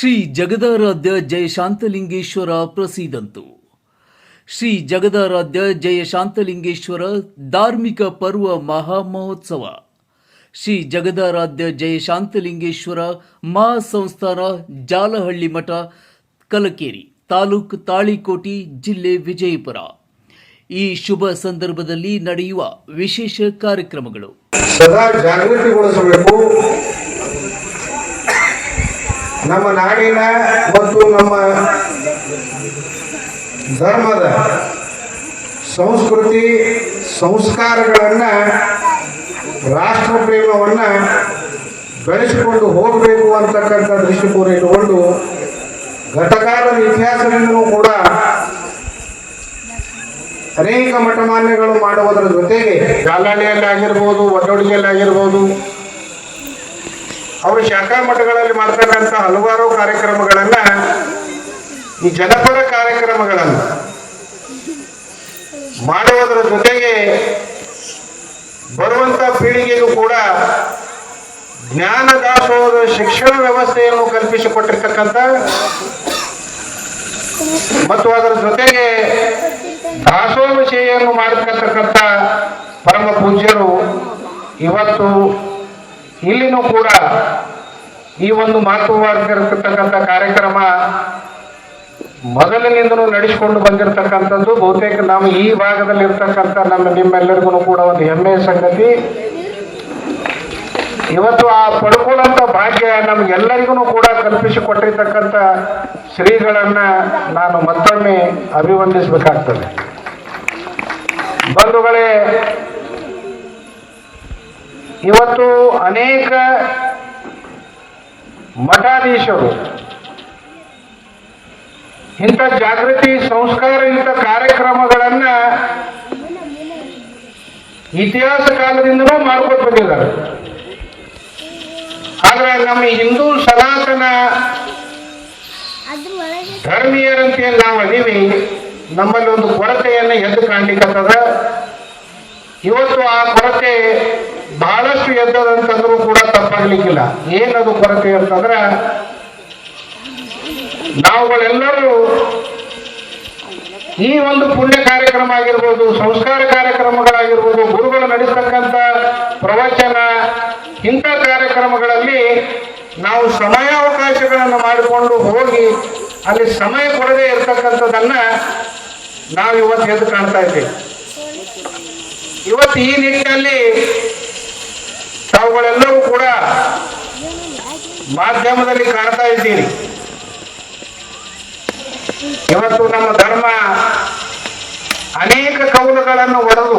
ಶ್ರೀ ಜಗದಾರಾಧ್ಯ ಜಯ ಶಾಂತಲಿಂಗೇಶ್ವರ ಪ್ರಸಿದ್ಧಂತು ಶ್ರೀ ಜಗದಾರಾಧ್ಯ ಜಯ ಶಾಂತಲಿಂಗೇಶ್ವರ ಧಾರ್ಮಿಕ ಪರ್ವ ಮಹಾ ಮಹೋತ್ಸವ. ಶ್ರೀ ಜಗದಾರಾಧ್ಯ ಜಯ ಶಾಂತಲಿಂಗೇಶ್ವರ ಮಹಾಸಂಸ್ಥಾನ ಜಾಲಹಳ್ಳಿ ಮಠ, ಕಲಕೇರಿ, ತಾಲೂಕು ತಾಳಿಕೋಟಿ ಜಿಲ್ಲೆ ವಿಜಯಪುರ. ಈ ಶುಭ ಸಂದರ್ಭದಲ್ಲಿ ನಡೆಯುವ ವಿಶೇಷ ಕಾರ್ಯಕ್ರಮಗಳು. ಸದಾ ಜಾಗೃತಿಗೊಳಿಸಬೇಕು. ನಮ್ಮ ನಾಡಿನ ಮತ್ತು ನಮ್ಮ ಧರ್ಮದ ಸಂಸ್ಕೃತಿ ಸಂಸ್ಕಾರಗಳನ್ನು ರಾಷ್ಟ್ರ ಪ್ರೇಮವನ್ನು ಬೆಳೆಸಿಕೊಂಡು ಹೋಗಬೇಕು ಅಂತಕ್ಕಂಥ ದೃಷ್ಟಿಕೋನ ಇಟ್ಟುಕೊಂಡು ಘಟಕಾಲದ ಇತಿಹಾಸದಿಂದಲೂ ಕೂಡ ಅನೇಕ ಮಠಮಾನ್ಯಗಳು ಮಾಡುವುದರ ಜೊತೆಗೆ ಜಾಲಹಳ್ಳಿಯಲ್ಲಿ ಆಗಿರ್ಬೋದು ಅವರು ಶಾಖಾ ಮಠಗಳಲ್ಲಿ ಮಾಡ್ತಕ್ಕಂಥ ಹಲವಾರು ಕಾರ್ಯಕ್ರಮಗಳನ್ನ ಈ ಜನಪರ ಕಾರ್ಯಕ್ರಮಗಳನ್ನು ಮಾಡುವುದರ ಜೊತೆಗೆ ಬರುವಂತ ಪೀಳಿಗೆಗೂ ಕೂಡ ಜ್ಞಾನ ದಾಸೋಹದ ಶಿಕ್ಷಣ ವ್ಯವಸ್ಥೆಯನ್ನು ಕಲ್ಪಿಸಿಕೊಟ್ಟಿರ್ತಕ್ಕಂಥ ಮತ್ತು ಅದರ ಜೊತೆಗೆ ದಾಸೋಹ ಸೇವೆಯನ್ನು ಮಾಡತಕ್ಕಂಥ ಪರಮ ಪೂಜ್ಯರು ಇವತ್ತು ಇಲ್ಲಿನೂ ಕೂಡ ಈ ಒಂದು ಮಹತ್ವವಾಗಿರತಕ್ಕಂಥ ಕಾರ್ಯಕ್ರಮ ಮೊದಲಿನಿಂದಲೂ ನಡೆಸಿಕೊಂಡು ಬಂದಿರತಕ್ಕಂಥದ್ದು. ಬಹುತೇಕ ನಾವು ಈ ಭಾಗದಲ್ಲಿ ಇರ್ತಕ್ಕಂಥ ನಮ್ಮ ನಿಮ್ಮೆಲ್ಲರಿಗೂ ಕೂಡ ಒಂದು ಹೆಮ್ಮೆಯ ಸಂಗತಿ. ಇವತ್ತು ಆ ಪಡ್ಕೊಳ್ಳುವಂಥ ಭಾಗ್ಯ ನಮ್ಗೆಲ್ಲರಿಗೂ ಕೂಡ ಕಲ್ಪಿಸಿಕೊಟ್ಟಿರ್ತಕ್ಕಂಥ ಶ್ರೀಗಳನ್ನ ನಾನು ಮತ್ತೊಮ್ಮೆ ಅಭಿವಂದಿಸಬೇಕಾಗ್ತದೆ ಬಂಧುಗಳೇ ಇವತ್ತು ಅನೇಕ ಮಠಾಧೀಶರು, ಇಂಥ ಜಾಗೃತಿ, ಸಂಸ್ಕಾರ, ಇಂಥ ಕಾರ್ಯಕ್ರಮಗಳನ್ನ ಇತಿಹಾಸ ಕಾಲದಿಂದಲೂ ಮಾಡ್ಕೊಂಡು ಬಂದಿದ್ದಾರೆ ಆದ್ರೆ ನಮ್ಮ ಹಿಂದೂ ಸನಾತನ ಧರ್ಮೀಯರಂತೆ ನಾವು ಅದೀವಿ ನಮ್ಮಲ್ಲಿ ಒಂದು ಕೊರತೆಯನ್ನು ಎದ್ದು ಕಾಣ್ಲಿಕ್ಕತ್ತದ ಇವತ್ತು ಆ ಕೊರತೆ ಬಹಳಷ್ಟು ಎದ್ದದಂತಂದ್ರೂ ಕೂಡ ತಪ್ಪಾಗ್ಲಿಕ್ಕಿಲ್ಲ. ಏನದು ಕೊರತೆ ಅಂತಂದ್ರೆ, ನಾವುಗಳೆಲ್ಲರೂ ಈ ಒಂದು ಪುಣ್ಯ ಕಾರ್ಯಕ್ರಮ ಆಗಿರ್ಬೋದು, ಸಂಸ್ಕಾರ ಕಾರ್ಯಕ್ರಮಗಳಾಗಿರ್ಬೋದು, ಗುರುಗಳು ನಡೆಸ್ತಕ್ಕಂಥ ಪ್ರವಚನ, ಇಂಥ ಕಾರ್ಯಕ್ರಮಗಳಲ್ಲಿ ನಾವು ಸಮಯಾವಕಾಶಗಳನ್ನು ಮಾಡಿಕೊಂಡು ಹೋಗಿ ಅಲ್ಲಿ ಸಮಯ ಕೊಡದೇ ಇರತಕ್ಕಂಥದ್ದನ್ನ ನಾವು ಇವತ್ತು ಎದ್ದು ಕಾಣ್ತಾ ಇದ್ದೀವಿ. ಇವತ್ತು ಈ ನಿಟ್ಟಿನಲ್ಲಿ ತಾವುಗಳೆಲ್ಲರೂ ಕೂಡ ಮಾಧ್ಯಮದಲ್ಲಿ ಕಾಣ್ತಾ ಇದ್ದೀನಿ ಇವತ್ತು ನಮ್ಮ ಧರ್ಮ ಅನೇಕ ಕೌಲುಗಳನ್ನು ಒಡೆದು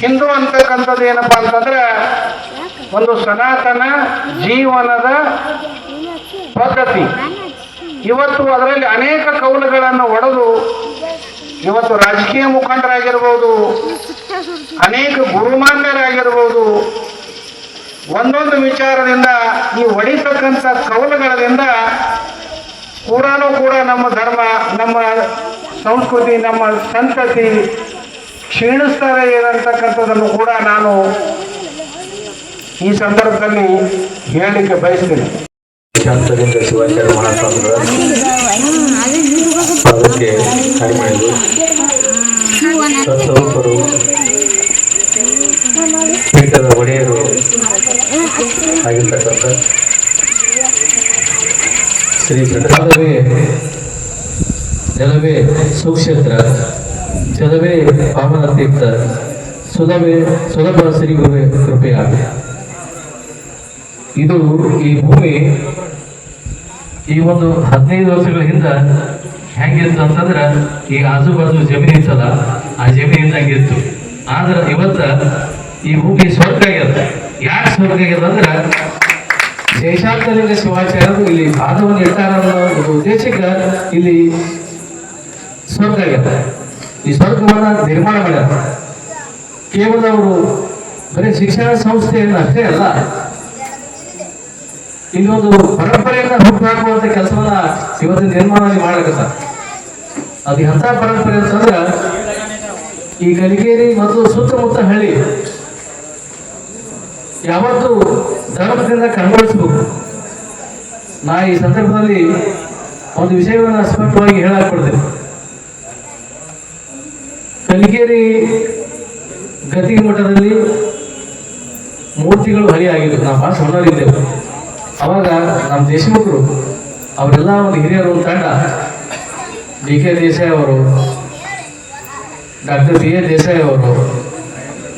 ಹಿಂದೂ ಅಂತಕ್ಕಂಥದ್ದು ಏನಪ್ಪಾ ಅಂತಂದ್ರೆ ಒಂದು ಸನಾತನ ಜೀವನದ ಪದ್ಧತಿ. ಇವತ್ತು ಅದರಲ್ಲಿ ಅನೇಕ ಕೌಲುಗಳನ್ನು ಒಡೆದು ಇವತ್ತು ರಾಜಕೀಯ ಮುಖಂಡರಾಗಿರ್ಬೋದು, ಅನೇಕ ಗುರುಮಾನ್ಯರಾಗಿರ್ಬೋದು, ಒಂದೊಂದು ವಿಚಾರದಿಂದ, ಈ ಒಡಿತಕ್ಕಂಥ ಕೌಲುಗಳಿಂದ ಕೂಡಾನು ಕೂಡ ನಮ್ಮ ಧರ್ಮ, ನಮ್ಮ ಸಂಸ್ಕೃತಿ, ನಮ್ಮ ಸಂತತಿ ಕ್ಷೀಣಿಸ್ತಾರೆ ಏನಂತಕ್ಕಂಥದ್ದನ್ನು ಕೂಡ ನಾನು ಈ ಸಂದರ್ಭದಲ್ಲಿ ಹೇಳಲಿಕ್ಕೆ ಬಯಸ್ತೀನಿ. ಶಿವಾಚಾರ್ಯ ಮಹಾಸ್ವಾಮಿಗಳ ಪಾದಕ್ಕೆ ಕರೆ ಮಾಡಿದ್ರು ಸತ್ಸವಕರು ಪೀಠದ ಒಡೆಯರು ಆಗಿರ್ತಕ್ಕಂಥ ಶ್ರೀ ಜಗದಾದವೇ ಜಲವೇ ಸುಕ್ಷೇತ್ರ, ಜಲವೇ ಪಾವನ ತೀರ್ಥ ಸುಲಭೆ ಸುಲಭ ಶ್ರೀ ಗುರುವೇ ಕೃಪೆಯಾಗ ಇದು ಈ ಭೂಮಿ ಈ ಒಂದು ಹದಿನೈದು ವರ್ಷಗಳ ಹಿಂದ ಹೆಂಗಿತ್ತು ಅಂತಂದ್ರೆ ಈ ಆಜು ಬಾಜು ಜಮೀನು ಇತ್ತಲ್ಲ, ಆ ಜಮೀನು ಇದ್ದಂಗಿತ್ತು ಆದ್ರೆ ಇವತ್ತು ಈ ಭೂಮಿ ಸ್ವರ್ಗ ಆಗ್ಯದ ಯಾಕೆ ಸ್ವರ್ಗ ಆಗ್ಯದ ಅಂದ್ರೆ ಜಯಶಾಂತಲಿಂಗ ಶಿವಾಚಾರ್ಯರು ಇಲ್ಲಿ ಪಾದವನ್ನು ಅನ್ನೋ ಒಂದು ಉದ್ದೇಶಕ್ಕೆ ಇಲ್ಲಿ ಸ್ವರ್ಗ ಆಗ್ಯದ ಈ ಸ್ವರ್ಗವನ್ನ ನಿರ್ಮಾಣ ಮಾಡ್ಯಾರ. ಕೇವಲ ಅವರು ಬರೀ ಶಿಕ್ಷಣ ಸಂಸ್ಥೆಯನ್ನು ಅಷ್ಟೇ ಅಲ್ಲ ಒಂದು ಪರಂಪರೆಯನ್ನ ಹುಟ್ಟಾಕುವಂತ ಕೆಲಸವನ್ನ ಇವತ್ತು ನಿರ್ಮಾಣ ಮಾಡಕತ್ತ ಅದು ಎಂಥ ಪರಂಪರೆ ಅಂತಂದ್ರ ಈ ಗಲಿಗೇರಿ ಮತ್ತು ಸುತ್ತಮುತ್ತ ಹಳ್ಳಿ ಯಾವತ್ತು ಧರ್ಮದಿಂದ ಕಣ್ಗೊಳಿಸ್ಬೇಕು ನಾ ಈ ಸಂದರ್ಭದಲ್ಲಿ ಒಂದು ವಿಷಯವನ್ನು ಸ್ಪಷ್ಟವಾಗಿ ಹೇಳಾಕೊಡ್ತೇನೆ ಕಲಿಕೇರಿ ಗತಿ ಮಠದಲ್ಲಿ ಮೂರ್ತಿಗಳು ಹರಿಯಾಗಿವೆ ನಾವು ಭಾಳ ಸಣ್ಣವರಿದ್ದೆವು ಅವಾಗ ನಮ್ಮ ದೇಶಮುಖರು, ಅವರೆಲ್ಲ ಒಂದು ಹಿರಿಯರು ತಂಡ. ಡಿ ಕೆ ದೇಸಾಯಿ ಅವರು, ಡಾಕ್ಟರ್ ಬಿ ಎ ದೇಸಾಯಿ ಅವರು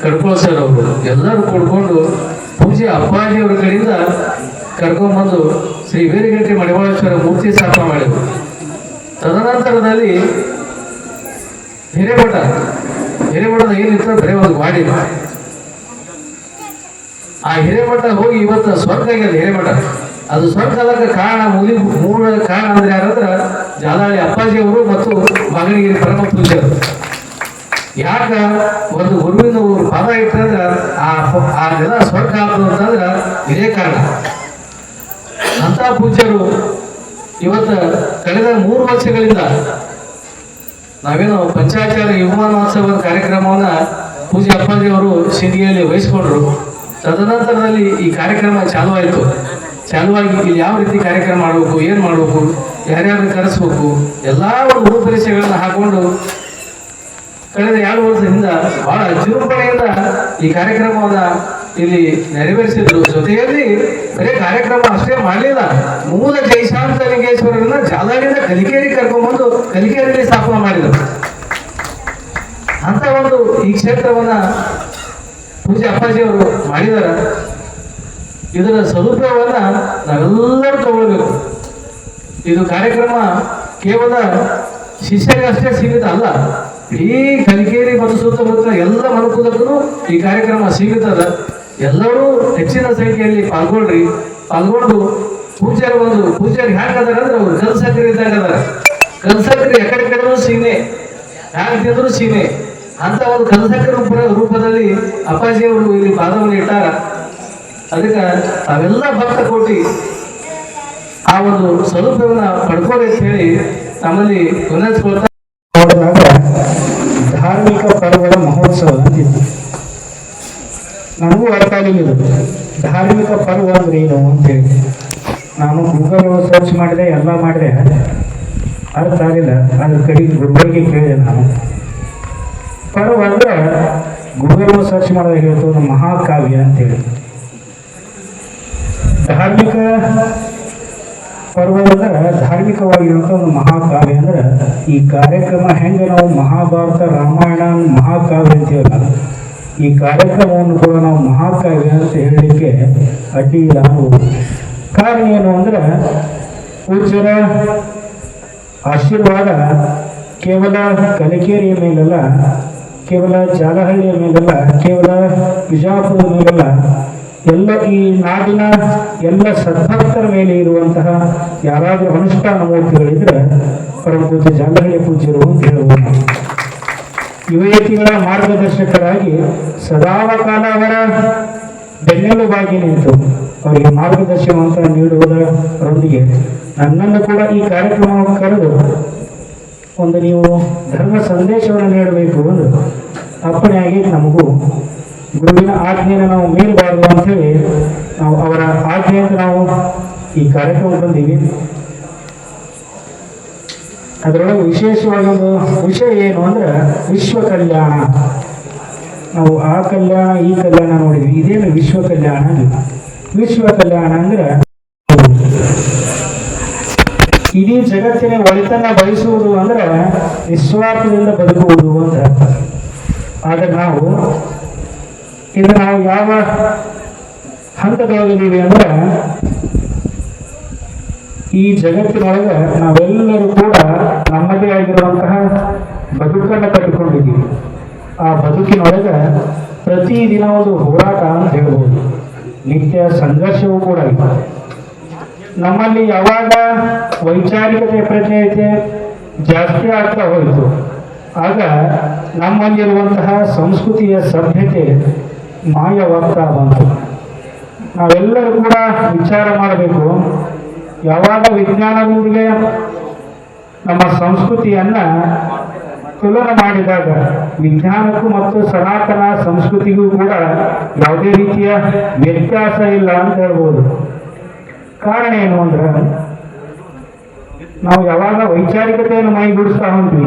ಕಡ್ಕೋಳ್ ಸರ್ ಅವರು, ಎಲ್ಲರೂ ಕೊಡ್ಕೊಂಡು ಪೂಜೆ ಅಪ್ಪಾಜಿ ಅವರ ಕಡೆಯಿಂದ ಕರ್ಕೊಂಡ್ಬಂದು ಶ್ರೀ ವೀರಗಂಟೆ ಮಡಿವಾಳೇಶ್ವರ ಮೂರ್ತಿ ಸ್ಥಾಪನೆ ಮಾಡಿದರು. ತದನಂತರದಲ್ಲಿ ಹಿರೇಮಠ, ಹಿರೇಮಠದ ಏನಿತ್ತು ಬರೀ ಒಂದು ಗಾಡಿ ಆ ಹಿರೇಮಠ ಹೋಗಿ ಇವತ್ತು ಸ್ವರ್ಗ ಆಗ್ಯದ ಹಿರೇಮಠ. ಅದು ಸ್ವರ್ಗ ಅದಕ್ಕೆ ಕಾರಣ ಮುಲಿ ಮೂಲ ಕಾರಣ ಅಂದ್ರೆ ಯಾರಂದ್ರ ಜಾಲಾಳಿ ಅಪ್ಪಾಜಿ ಅವರು ಮತ್ತು ಮಗನಿಗೆ ಪರಮ ಪೂಜ್ಯರು ಯಾಕ? ಒಂದು ಗುರುವಿನ ಒಂದು ಪದ ಇಟ್ಟಂದ್ರ ಆ ಆ ನೆಲ ಸ್ವರ್ಗ ಆಗ್ತದೆ ಅಂತಂದ್ರ ಇದೇ ಕಾರಣ. ಅಂತ ಪೂಜ್ಯರು ಇವತ್ತು ಕಳೆದ ಮೂರು ವರ್ಷಗಳಿಂದ ನಾವೇನು ಪಂಚಾಚಾರ ಮಹೋತ್ಸವದ ಕಾರ್ಯಕ್ರಮವನ್ನ ಪೂಜೆ ಅಪ್ಪಾಜಿ ಅವರು ಸಿಂಧಿಗೆಯಲ್ಲಿ ವಹಿಸಿಕೊಂಡ್ರು. ತದನಂತರದಲ್ಲಿ ಈ ಕಾರ್ಯಕ್ರಮ ಚಾಲುವಾಯಿತು. ಚಾಲುವಾಗಿ ಇಲ್ಲಿ ಯಾವ ರೀತಿ ಕಾರ್ಯಕ್ರಮ ಮಾಡಬೇಕು, ಏನು ಮಾಡಬೇಕು ಯಾರ್ಯಾರನ್ನ ಕರೆಸ್ಬೇಕು, ಎಲ್ಲ ಒಂದು ರೂಪರೇಷೆಗಳನ್ನು ಹಾಕೊಂಡು ಕಳೆದ ಎರಡು ವರ್ಷದಿಂದ ಬಹಳ ಅಚ್ಚುರುಪಣೆಯಿಂದ ಈ ಕಾರ್ಯಕ್ರಮವನ್ನು ಇಲ್ಲಿ ನೆರವೇರಿಸಿದ್ರು. ಜೊತೆಯಲ್ಲಿ ಬರೀ ಕಾರ್ಯಕ್ರಮ ಅಷ್ಟೇ ಮಾಡಲಿಲ್ಲ. ಮೂಲ ಜಯಶಾಂತ ಲಿಂಗೇಶ್ವರರನ್ನ ಜಾಲರಿಯಿಂದ ಕಲಿಕೇರಿ ಕರ್ಕೊಂಡ್ಬಂದು ಕಲಿಕೇರಿಯಲ್ಲಿ ಸ್ಥಾಪನೆ ಮಾಡಿದರು. ಅಂತ ಒಂದು ಈ ಕ್ಷೇತ್ರವನ್ನ ಪೂಜೆ ಅಪ್ಪಾಜಿ ಅವರು ಮಾಡಿದಾರ. ಇದರ ಸದುಪಯೋಗವನ್ನ ನಾವೆಲ್ಲರೂ ತಗೊಳ್ಬೇಕು. ಇದು ಕಾರ್ಯಕ್ರಮ ಕೇವಲ ಶಿಷ್ಯರಿಗಷ್ಟೇ ಸೀಮಿತ ಅಲ್ಲ, ಇಡೀ ಕಲಿಕೇರಿ ಮತ್ತು ಸುತ್ತಮುತ್ತ ಎಲ್ಲ ಮನುಕುಲಕ್ಕೂ ಈ ಕಾರ್ಯಕ್ರಮ ಸೀಮಿತ ಅದ. ಎಲ್ಲರೂ ಹೆಚ್ಚಿನ ಸಂಖ್ಯೆಯಲ್ಲಿ ಪಾಲ್ಗೊಳ್ರಿ. ಪಾಲ್ಗೊಂಡು ಪೂಜಾರಿ ಒಂದು ಪೂಜಾರಿ ಹ್ಯಾಂಗ ಅದಾರ ಅವ್ರು ಕಲ್ಸಕ್ರಿ ಇದ್ದಾಗ ಕಲ್ಸಕ್ರಿ ಎಕಡೆ ಕಡೆನೂ ಸೀಮೆ ಹ್ಯಾಂಗ ತಿಂದ್ರು ಸೀಮೆ. ಅಂತ ಒಂದು ರೂಪ ರೂಪದಲ್ಲಿ ಅಪ್ಪಾಜಿಯವರು ಇಲ್ಲಿ ಪಾದವನ್ನು ಇಟ್ಟಾರ ಅದಕ್ಕೆ ತಾವೆಲ್ಲ ಭಕ್ತ ಕೋಟಿ ಆ ಒಂದು ಸ್ವರೂಪವನ್ನು ಪಡ್ಕೋಬೇಕು ಅಂತ ಹೇಳಿ ನಮ್ಮಲ್ಲಿ ವಿನಂತಿಸ್ಕೊಳ್ತಾ ಧಾರ್ಮಿಕ ಪರ್ವದ ಮಹೋತ್ಸವ ಅಂತಿತ್ತು ನನಗೂ ಅರ್ಥ ಆಗಲಿಲ್ಲ ಧಾರ್ಮಿಕ ಪರ್ವ ಅಂದ್ರೆ ಏನು ಅಂತೇಳಿ ನಾನು ಗೂಗಲ್ ಸರ್ಚ್ ಮಾಡಿದೆ, ಎಲ್ಲ ಮಾಡಿದೆ. ಅರ್ಥ ಆಗಿಲ್ಲ ಅದ್ರ ಕಡೆಗೆ ಗುರುಗಳಿಗೆ ಕೇಳಿದೆ ನಾನು. ಪರ್ವ ಅಂದ್ರೆ ಗೂಗಲ್ ಸರ್ಚ್ ಮಾಡಿದಾಗ ಹೇಳ್ತು ಒಂದು ಮಹಾಕಾವ್ಯ ಅಂತೇಳಿ ಧಾರ್ಮಿಕ ಪರ್ವ ಅಂದ್ರೆ ಧಾರ್ಮಿಕವಾಗಿರುವಂಥ ಒಂದು ಮಹಾಕಾವ್ಯ ಅಂದ್ರೆ ಈ ಕಾರ್ಯಕ್ರಮ ಹೆಂಗೆ ನಾವು ಮಹಾಭಾರತ, ರಾಮಾಯಣ, ಮಹಾಕಾವ್ಯ ಅಂತೀವಲ್ಲ ಈ ಕಾರ್ಯಕ್ರಮವನ್ನು ಕೂಡ ನಾವು ಮಹಾಕಾವ್ಯ ಅಂತ ಹೇಳಲಿಕ್ಕೆ ಅಡ್ಡಿ ಇಲ್ಲ ಕಾರಣ ಏನು ಅಂದ್ರೆ ಪೂಜ್ಯರ ಆಶೀರ್ವಾದ ಕೇವಲ ಕಲಿಕೇರಿಯ ಮೇಲಲ್ಲ ಕೇವಲ ಜಾಲಹಳ್ಳಿಯ ಮೇಲಲ್ಲ, ಕೇವಲ ವಿಜಾಪುರದ ಮೇಲಲ್ಲ, ಎಲ್ಲ ಈ ನಾಡಿನ ಎಲ್ಲ ಸದ್ಭಕ್ತರ ಮೇಲೆ ಇರುವಂತಹ ಯಾರಾದರೂ ಅನುಷ್ಠಾನ ಮೂರ್ತಿಗಳಿದ್ರೆ ಪರಮ ಪೂಜ್ಯ ಜಾಲಹಳ್ಳಿ ಪೂಜೆ ಇರುವಂತ ಹೇಳ್ಬೋದು ನಾವು. ಯುವತಿಗಳ ಮಾರ್ಗದರ್ಶಕರಾಗಿ ಸದಾವಕಾಲ ಅವರ ಬೆನ್ನೆಲುಬಾಗಿ ನಿಂತು ಅವರಿಗೆ ಮಾರ್ಗದರ್ಶನ ಅಂತ ನೀಡುವುದರೊಂದಿಗೆ ನನ್ನನ್ನು ಕೂಡ ಈ ಕಾರ್ಯಕ್ರಮವನ್ನು ಕರೆದು ಒಂದು ನೀವು ಧರ್ಮ ಸಂದೇಶವನ್ನು ನೀಡಬೇಕು ಒಂದು ಅಪ್ಪಣೆ ಆಗಿ ನಮಗೂ. ಗುರುವಿನ ಆಜ್ಞೆಯನ್ನು ನಾವು ಮೀರಬಾರದು ಅಂಥೇಳಿ ನಾವು ಅವರ ಆಜ್ಞೆಯಿಂದ ನಾವು ಈ ಕಾರ್ಯಕ್ರಮ ಬಂದೀವಿ. ಅದರೊಳಗೆ ವಿಶೇಷವಾಗಿ ಒಂದು ವಿಷಯ ಏನು ಅಂದ್ರೆ ವಿಶ್ವ ಕಲ್ಯಾಣ. ನಾವು ಆ ಕಲ್ಯಾಣ, ಈ ಕಲ್ಯಾಣ ನೋಡಿದ್ವಿ. ಇದೇನು ವಿಶ್ವ ಕಲ್ಯಾಣ ವಿಶ್ವ ಕಲ್ಯಾಣ ಅಂದ್ರೆ ಇಡೀ ಜಗತ್ತಿನ ಒಳಿತನ್ನ ಬಯಸುವುದು ಅಂದ್ರೆ ನಿಸ್ವಾರ್ಥದಿಂದ ಬದುಕುವುದು ಅಂತ. ಆದ್ರೆ ನಾವು ಇದು ನಾವು ಯಾವ ಹಂತದೊಳಗಿದ್ದೀವಿ ಅಂದ್ರೆ, ಈ ಜಗತ್ತಿನೊಳಗೆ ನಾವೆಲ್ಲರೂ ಕೂಡ ನಮ್ಮದೇ ಆಗಿರುವಂತಹ ಬದುಕನ್ನು ಕಟ್ಟಿಕೊಂಡಿದ್ದೀವಿ. ಆ ಬದುಕಿನೊಳಗೆ ಪ್ರತಿದಿನ ಒಂದು ಹೋರಾಟ ಅಂತ ಹೇಳ್ಬೋದು. ನಿತ್ಯ ಸಂಘರ್ಷವೂ ಕೂಡ ಇದೆ. ನಮ್ಮಲ್ಲಿ ಯಾವಾಗ ವೈಚಾರಿಕತೆ ಪ್ರಜ್ಞೆಯತೆ ಜಾಸ್ತಿ ಆಗ್ತಾ ಹೋಯಿತು. ಆಗ ನಮ್ಮಲ್ಲಿರುವಂತಹ ಸಂಸ್ಕೃತಿಯ ಸಭ್ಯತೆ ಮಾಯವಾಗ್ತಾ ಬಂತು. ನಾವೆಲ್ಲರೂ ಕೂಡ ವಿಚಾರ ಮಾಡಬೇಕು, ಯಾವಾಗ ವಿಜ್ಞಾನದವರಿಗೆ ನಮ್ಮ ಸಂಸ್ಕೃತಿಯನ್ನ ತುಲನೆ ಮಾಡಿದಾಗ ವಿಜ್ಞಾನಕ್ಕೂ ಮತ್ತು ಸನಾತನ ಸಂಸ್ಕೃತಿಗೂ ಕೂಡ ಯಾವುದೇ ರೀತಿಯ ವ್ಯತ್ಯಾಸ ಇಲ್ಲ ಅಂತ ಹೇಳ್ಬೋದು. ಕಾರಣ ಏನು ಅಂದ್ರೆ, ನಾವು ಯಾವಾಗ ವೈಚಾರಿಕತೆಯನ್ನು ಮೈಗೂಡಿಸ್ತಾ ಹೊಂದ್ವಿ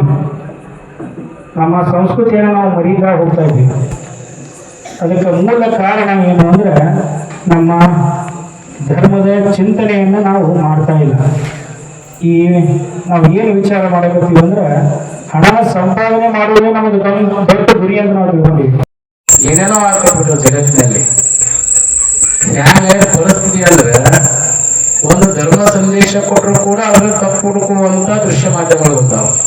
ನಮ್ಮ ಸಂಸ್ಕೃತಿಯನ್ನು ನಾವು ಮರೀತಾ ಹೋಗ್ತಾ ಇದ್ವಿ. ಅದಕ್ಕೆ ಮೂಲ ಕಾರಣ ಏನು ಅಂದ್ರೆ, ನಮ್ಮ ಧರ್ಮದ ಚಿಂತನೆಯನ್ನು ನಾವು ಮಾಡ್ತಾ ಇಲ್ಲ. ಈ ನಾವು ಏನು ವಿಚಾರ ಮಾಡಬೇಕು ಅಂದ್ರೆ, ಹಣ ಸಂಪಾದನೆ ಮಾಡುವುದೇ ನಮಗೆ ದೊಡ್ಡ ಗುರಿ ಅಂತ ನಾವು ತಿಳ್ಕೊಂಡಿವಿ ಏನೇನೋ ಆಗ್ತಬಿಟ್ಟು ಜಗತ್ತಿನಲ್ಲಿ. ಹ್ಯಾಂಗ ಪರಿಸ್ಥಿತಿ ಅಂದ್ರೆ ಒಂದು ಧರ್ಮ ಸಂದೇಶ ಕೊಟ್ಟರು ಕೂಡ ಅವರು ತಪ್ಪು ಹುಡುಕುವಂತ ದೃಶ್ಯ ಮಾಧ್ಯಮಗಳು ಬಂದಾವ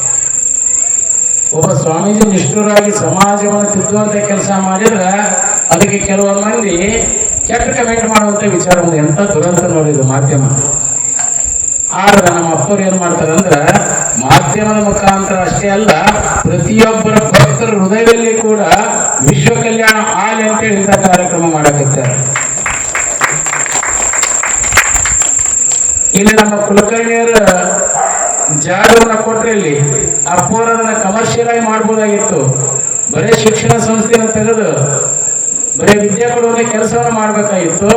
ಒಬ್ಬ ಸ್ವಾಮೀಜಿ ನಿಷ್ಠುರಾಗಿ ಸಮಾಜವನ್ನು ತಿದ್ದುವಂತ ಕೆಲಸ ಮಾಡಿದ್ರೆ ಅದಕ್ಕೆ ಕೆಲವು ಮಂದಿ ಕೆಟ್ಟ ಕಮೆಂಟ್ ಮಾಡುವಂತ ವಿಚಾರ ಒಂದು ಎಂತ ದುರಂತ ನೋಡಿದ್ರು ಮಾಧ್ಯಮ. ಆದ್ರೆ ನಮ್ಮ ಅಪ್ಪರು ಏನ್ ಮಾಡ್ತಾರೆ ಅಂದ್ರೆ, ಮಾಧ್ಯಮದ ಮುಖಾಂತರ ಅಷ್ಟೇ ಅಲ್ಲ, ಪ್ರತಿಯೊಬ್ಬರ ಭಕ್ತರ ಹೃದಯದಲ್ಲಿ ಕೂಡ ವಿಶ್ವ ಕಲ್ಯಾಣ ಆಲೆ ಅಂತೇಳಿ ಇಂಥ ಕಾರ್ಯಕ್ರಮ ಮಾಡಕತ್ತಾರೆ. ಇಲ್ಲಿ ನಮ್ಮ ಕುಲಕರ್ಣಿಯರ ಜಾಗವನ್ನ ಕೊಟ್ರೆ ಇಲ್ಲಿ ಆ ಅದನ್ನ ಕಮರ್ಷಿಯಲ್ ಆಗಿ ಮಾಡ್ಬೋದಾಗಿತ್ತು. ಬರೇ ಶಿಕ್ಷಣ ಸಂಸ್ಥೆಯನ್ನು ತೆಗೆದು ಬರೀ ವಿದ್ಯೆ ಕೊಡುವಂತ ಕೆಲಸವನ್ನು ಮಾಡಬೇಕಾಗಿತ್ತು.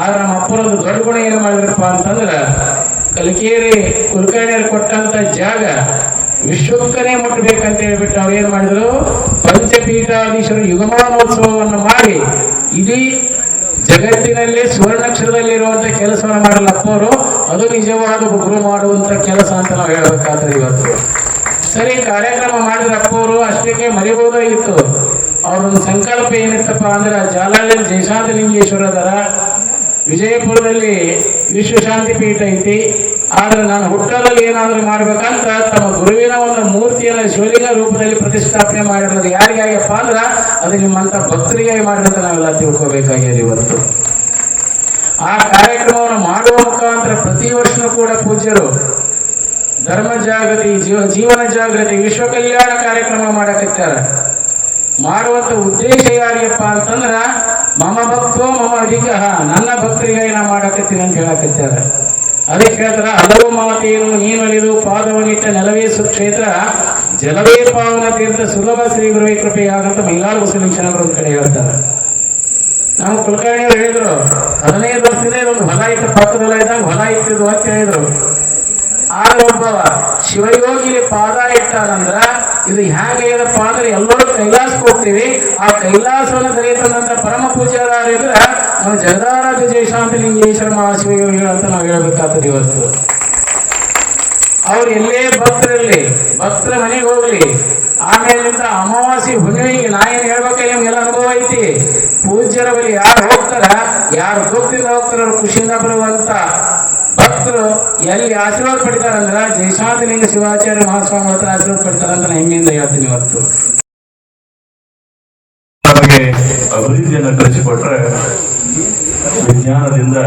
ಆದ್ರೆ ನಮ್ಮ ಅಪ್ಪರದ್ದು ದೊಡ್ಡ ಗುಣ ಏನು ಮಾಡಿದ್ರಪ್ಪ ಅಂತಂದ್ರೆ ಕಲಿಕೇರಿ ಕುಲಕರ್ಣಿಯರು ಕೊಟ್ಟಂತ ಜಾಗ ವಿಶ್ವಕ್ಕನೇ ಮುಟ್ಟಬೇಕಂತ ಹೇಳ್ಬಿಟ್ಟು ಅವ್ರು ಏನ್ ಮಾಡಿದ್ರು? ಪಂಚಪೀಠಾಧೀಶರು ಯುಗಮಾನೋತ್ಸವವನ್ನು ಮಾಡಿ ಇಡೀ ಜಗತ್ತಿನಲ್ಲಿ ಸುವರ್ಣಾಕ್ಷರದಲ್ಲಿರುವಂತ ಕೆಲಸವನ್ನು ಮಾಡಲ್ಲ ಅಪ್ಪವರು ಅದು ನಿಜವಾದ ಗುರು ಮಾಡುವಂತ ಕೆಲಸ ಅಂತ ನಾವು ಹೇಳಬೇಕಾದ್ರೆ ಇವತ್ತು. ಸರಿ, ಕಾರ್ಯಕ್ರಮ ಮಾಡಿದ ಅಪ್ಪವರು ಅಷ್ಟಕ್ಕೆ ಮರಿಬಹುದಾಗಿತ್ತು ಅವ್ರೊಂದು ಸಂಕಲ್ಪ ಏನಿತ್ತಪ್ಪ ಅಂದ್ರೆ ಜಾಲಾಲಿ ಜಯಶಾಂತ ಲಿಂಗೇಶ್ವರ ಅದರ ವಿಜಯಪುರದಲ್ಲಿ ವಿಶ್ವಶಾಂತಿ ಪೀಠ ಐತಿ. ಆದ್ರೆ ನಾನು ಹುಟ್ಟದಲ್ಲಿ ಏನಾದರೂ ಮಾಡ್ಬೇಕಂತ ತಮ್ಮ ಗುರುವಿನ ಒಂದು ಮೂರ್ತಿಯನ್ನು ಶಿವಲಿಂಗ ರೂಪದಲ್ಲಿ ಪ್ರತಿಷ್ಠಾಪನೆ ಮಾಡಿರೋದು ಯಾರಿಗಾಗಪ್ಪ ಅಂದ್ರೆ, ಅದು ನಿಮ್ಮಂತ ಭಕ್ತರಿಗಾಗಿ ಮಾಡಿದಂತ ನಾವೆಲ್ಲ ತಿಳ್ಕೊಬೇಕಾಗಿದೆ ಇವತ್ತು. ಆ ಕಾರ್ಯಕ್ರಮವನ್ನು ಮಾಡುವ ಮುಖಾಂತರ ಪ್ರತಿ ವರ್ಷನೂ ಕೂಡ ಪೂಜ್ಯರು ಧರ್ಮ ಜಾಗೃತಿ, ಜೀವ, ಜೀವನ ಜಾಗೃತಿ, ವಿಶ್ವ ಕಲ್ಯಾಣ ಕಾರ್ಯಕ್ರಮ ಮಾಡಕತ್ತಾರ ಮಾಡುವಂಥ ಉದ್ದೇಶ ಯಾರಿಗಪ್ಪ ಅಂತಂದ್ರೆ, ಮಮ ಭಕ್ತೋ ಮಮ ಅಧಿಕ, ನನ್ನ ಭಕ್ತರಿಗಾಗಿ ನಾ ಮಾಡಕತ್ತೀನಿ ಅಂತ ಹೇಳಕತ್ತಾರ ಅದಕ್ಕೆ ಹೇಳ್ತಾರೆ ಹಲವು ಮಾತೇನು ನೀನೊಲಿದು ಪಾದವನಿಟ್ಟ ನೆಲವೇ ಸುಕ್ಷೇತ್ರ, ಜಲವೇ ಪಾವನ ತೀರ್ಥ ಸುಲಭ ಶ್ರೀ ಗುರುವೇ ಕೃಪೆಯಾದಂಥ ಮೈಲಾರ ಮುಸ್ಲಿಂ ಜನರು ಕಡೆ ಹೇಳ್ತಾರೆ. ನಾವು ಕುಲಕರ್ಣಿಯವರು ಹೇಳಿದ್ರು ಹದಿನೈದು ವರ್ಷದಿಂದ ಇದೊಂದು ಹೊಲ ಇತ್ತು ಹೊಲ ಇದ್ದಾಗ ಹೊಲ ಇಟ್ಟಿದ್ರು ಅಂತ ಹೇಳಿದ್ರು. ಆಗ ಒಬ್ಬವ ಶಿವಯೋಗಿ ಪಾದ ಇಟ್ಟಾನಂದ್ರ ಇದು ಹ್ಯಾಂಗಪ್ಪ ಅಂದ್ರೆ ಎಲ್ಲರೂ ಕೈಲಾಸಕ್ಕೆ ಹೋಗ್ತೀವಿ ಆ ಕೈಲಾಸವನ್ನು ದೊರೆಯುತ್ತಂತ ಪರಮ ಪೂಜಾರ ನಮ್ಮ ನಾವು ಜಗದಾರಾಧ ಜಯಶಾಂತಿ ಲಿಂಗೇಶ್ವರ ಮಹಾಶಿವಯೋಗಿಗಳು ಅಂತ ನಾವು ಹೇಳ್ಬೇಕಾಗ್ತದೆ ಇವತ್ತು ಅವ್ರು ಎಲ್ಲೇ ಭಕ್ತರಲ್ಲಿ ಭಕ್ತರ ಮನೆಗೆ ಹೋಗ್ಲಿ ಆಮೇಲಿಂದ ಅಮಾವಾಸ್ಯೆ ಹುಣ್ಣಿಮೆಗೆ ನಾ ಏನು ಹೇಳ್ಬೇಕಲ್ಲ ನಿಮ್ಗೆಲ್ಲ ಅನುಭವ ಐತಿ? ಪೂಜ್ಯರ ಬಳಿ ಯಾರು ಹೋಗ್ತಾರ? ಯಾರು ದುಃಖದಿಂದ ಹೋಗ್ತಾರ ಖುಷಿಯಿಂದ ಬರುವಂತ ಭಕ್ತರು ಎಲ್ಲಿ ಆಶೀರ್ವಾದ ಪಡಿತಾರಂದ್ರ ಜಯಶಾಂತಲಿಂಗ ಶಿವಾಚಾರ್ಯ ಮಹಾಸ್ವಾಮಿ ಹತ್ರ ಆಶೀರ್ವಾದ ಪಡಿತಾರಂತ ನಾ ಹೆಮ್ಮೆಯಿಂದ ಹೇಳ್ತೀನಿ ಇವತ್ತು. ನಮಗೆ ಅಭಿವೃದ್ಧಿಯನ್ನು ಕಲಿಸಿಕೊಟ್ರೆ ವಿಜ್ಞಾನದಿಂದ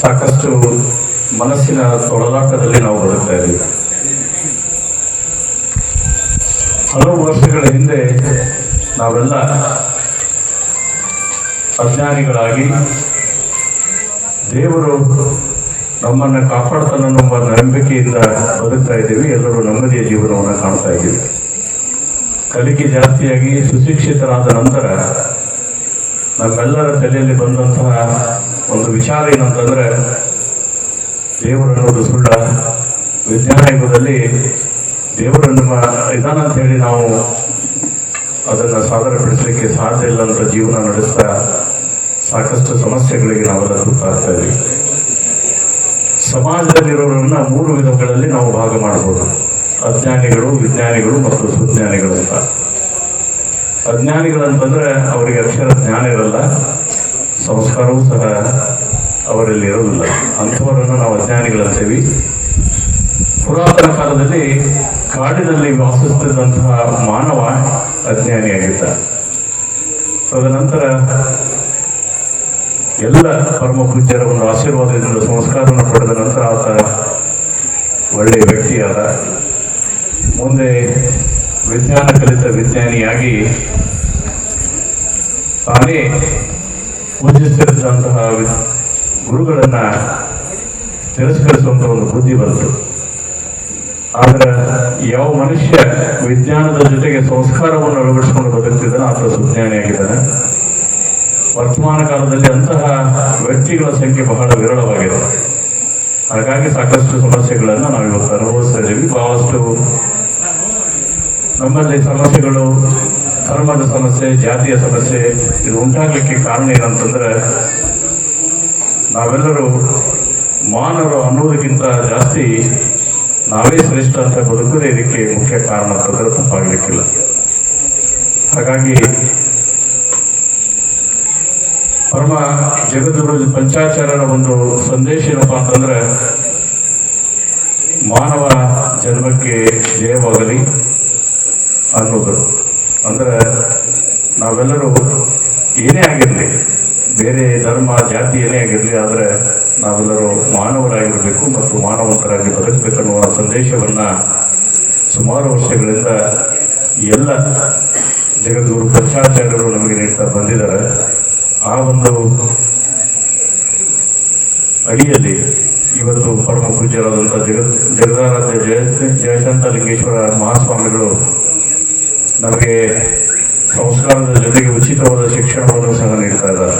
ಸಾಕಷ್ಟು ಮನಸ್ಸಿನ ತೊಳಲಾಟದಲ್ಲಿ ನಾವು ಬದುಕ್ತಾ ಇದ್ದೀವಿ. ಹಲವು ವರ್ಷಗಳ ಹಿಂದೆ ನಾವೆಲ್ಲ ಅಜ್ಞಾನಿಗಳಾಗಿ ದೇವರು ನಮ್ಮನ್ನು ನಮ್ಮ ನಂಬಿಕೆಯಿಂದ ಬದುಕ್ತಾ ಇದ್ದೀವಿ. ಎಲ್ಲರೂ ನೆಮ್ಮದಿಯ ಜೀವನವನ್ನು ಕಾಣ್ತಾ ಇದ್ದೀವಿ. ಕಲಿಕೆ ಜಾಸ್ತಿಯಾಗಿ ಸುಶಿಕ್ಷಿತರಾದ ನಂತರ ನಮ್ಮೆಲ್ಲರ ತಲೆಯಲ್ಲಿ ಬಂದಂತಹ ಒಂದು ವಿಚಾರ ಏನಂತಂದ್ರೆ ದೇವರು ಸುಳ್ಳ ವಿಜ್ಞಾನ ಯುಗದಲ್ಲಿ ದೇವರನ್ನು ಇದಾನ ಅಂತ ಹೇಳಿ ನಾವು ಅದನ್ನು ಸಾದರಪಡಿಸಲಿಕ್ಕೆ ಸಾಧ್ಯ ಇಲ್ಲ ಅಂತ ಜೀವನ ನಡೆಸ್ತಾ ಸಾಕಷ್ಟು ಸಮಸ್ಯೆಗಳಿಗೆ ನಾವೆಲ್ಲ ತುತ್ತಾಗ್ತಾ ಇದ್ದೀವಿ. ಸಮಾಜದಲ್ಲಿರೋರನ್ನ ಮೂರು ವಿಧಗಳಲ್ಲಿ ನಾವು ಭಾಗ ಮಾಡಬಹುದು ಅಜ್ಞಾನಿಗಳು, ವಿಜ್ಞಾನಿಗಳು ಮತ್ತು ಸುಜ್ಞಾನಿಗಳು ಅಂತ. ಅಜ್ಞಾನಿಗಳಂತಂದ್ರೆ ಅವರಿಗೆ ಅಕ್ಷರ ಜ್ಞಾನ ಇರಲ್ಲ, ಸಂಸ್ಕಾರವೂ ಸಹ ಅವರಲ್ಲಿ ಇರೋದಿಲ್ಲ. ಅಂಥವರನ್ನು ನಾವು ಅಜ್ಞಾನಿಗಳಂತೇವಿ. ಪುರಾತನ ಕಾಲದಲ್ಲಿ ಕಾಡಿನಲ್ಲಿ ವಾಸಿಸುತ್ತಿದ್ದಂತಹ ಮಾನವ ಅಜ್ಞಾನಿಯಾಗಿದ್ದ ತದನಂತರ ಎಲ್ಲ ಪರಮ ಪೂಜ್ಯರ ಒಂದು ಆಶೀರ್ವಾದದಿಂದ ಸಂಸ್ಕಾರವನ್ನು ಪಡೆದ ನಂತರ ಆತ ಒಳ್ಳೆಯ ವ್ಯಕ್ತಿಯಾದ, ಮುಂದೆ ವಿಜ್ಞಾನ ಕಲಿತ ವಿಜ್ಞಾನಿಯಾಗಿ ತಾನೇ ಪೂಜಿಸ್ತಿದ್ದಂತಹ ಗುರುಗಳನ್ನು ತಿರಸ್ಕರಿಸುವಂಥ ಒಂದು ಬುದ್ಧಿ ಬಂತು. ಆದ್ರೆ ಯಾವ ಮನುಷ್ಯ ವಿಜ್ಞಾನದ ಜೊತೆಗೆ ಸಂಸ್ಕಾರವನ್ನು ಅಳವಡಿಸಿಕೊಂಡು ಬದುಕ್ತಿದ್ದಾನೆ ಆತ ಸುಜ್ಞಾನಿಯಾಗಿದ್ದಾನೆ ವರ್ತಮಾನ ಕಾಲದಲ್ಲಿ ಅಂತಹ ವ್ಯಕ್ತಿಗಳ ಸಂಖ್ಯೆ ಬಹಳ ವಿರಳವಾಗಿದೆ. ಹಾಗಾಗಿ ಸಾಕಷ್ಟು ಸಮಸ್ಯೆಗಳನ್ನು ನಾವು ಇವತ್ತು ಅನುಭವಿಸ್ತಾ ಇದ್ದೀವಿ. ಬಹಳಷ್ಟು ನಮ್ಮಲ್ಲಿ ಸಮಸ್ಯೆಗಳು, ಧರ್ಮದ ಸಮಸ್ಯೆ, ಜಾತಿಯ ಸಮಸ್ಯೆ, ಇದು ಉಂಟಾಗಲಿಕ್ಕೆ ಕಾರಣ ಏನಂತಂದ್ರೆ, ನಾವೆಲ್ಲರೂ ಮಾನವರು ಅನ್ನೋದಕ್ಕಿಂತ ಜಾಸ್ತಿ ನಾವೇ ಶ್ರೇಷ್ಠ ಅಂತ ಬದುಕಿದ್ರೆ ಇದಕ್ಕೆ ಮುಖ್ಯ ಕಾರಣ ಅಂತಂದ್ರೆ ತಪ್ಪಾಗಲಿಕ್ಕಿಲ್ಲ. ಹಾಗಾಗಿ ಪರಮ ಜಗದ್ಗುರು ಪಂಚಾಚಾರ್ಯರ ಒಂದು ಸಂದೇಶ ಏನಪ್ಪ ಅಂತಂದ್ರೆ, ಮಾನವ ಜನ್ಮಕ್ಕೆ ಜಯವಾಗಲಿ ಅನ್ನೋದು ಅಂದ್ರೆ ನಾವೆಲ್ಲರೂ ಏನೇ ಆಗಿರಲಿ ಬೇರೆ ಧರ್ಮ, ಜಾತಿ ಏನೇ ಆಗಿರಲಿ, ಆದರೆ ನಾವೆಲ್ಲರೂ ಮಾನವರಾಗಿರಬೇಕು ಮತ್ತು ಮಾನವಂತರಾಗಿ ಬದುಕಬೇಕನ್ನುವ ಸಂದೇಶವನ್ನು ಸುಮಾರು ವರ್ಷಗಳಿಂದ ಎಲ್ಲ ಜಗದ್ಗುರು ಪಂಚಾಚಾರ್ಯರು ನಮಗೆ ನೀಡ್ತಾ ಬಂದಿದ್ದಾರೆ. ಆ ಒಂದು ಅಡಿಯಲ್ಲಿ ಇವತ್ತು ಪರಮ ಪೂಜ್ಯರಾದಂಥ ಜಗತ್ ಜಗದಾರಾಧ್ಯ ಜಯ ಜಯಶಾಂತ ಲಿಂಗೇಶ್ವರ ಮಹಾಸ್ವಾಮಿಗಳು ನಮಗೆ ಸಂಸ್ಕಾರದ ಜೊತೆಗೆ ಉಚಿತವಾದ ಶಿಕ್ಷಣವನ್ನು ಸಹ ನೀಡ್ತಾ ಇದ್ದಾರೆ.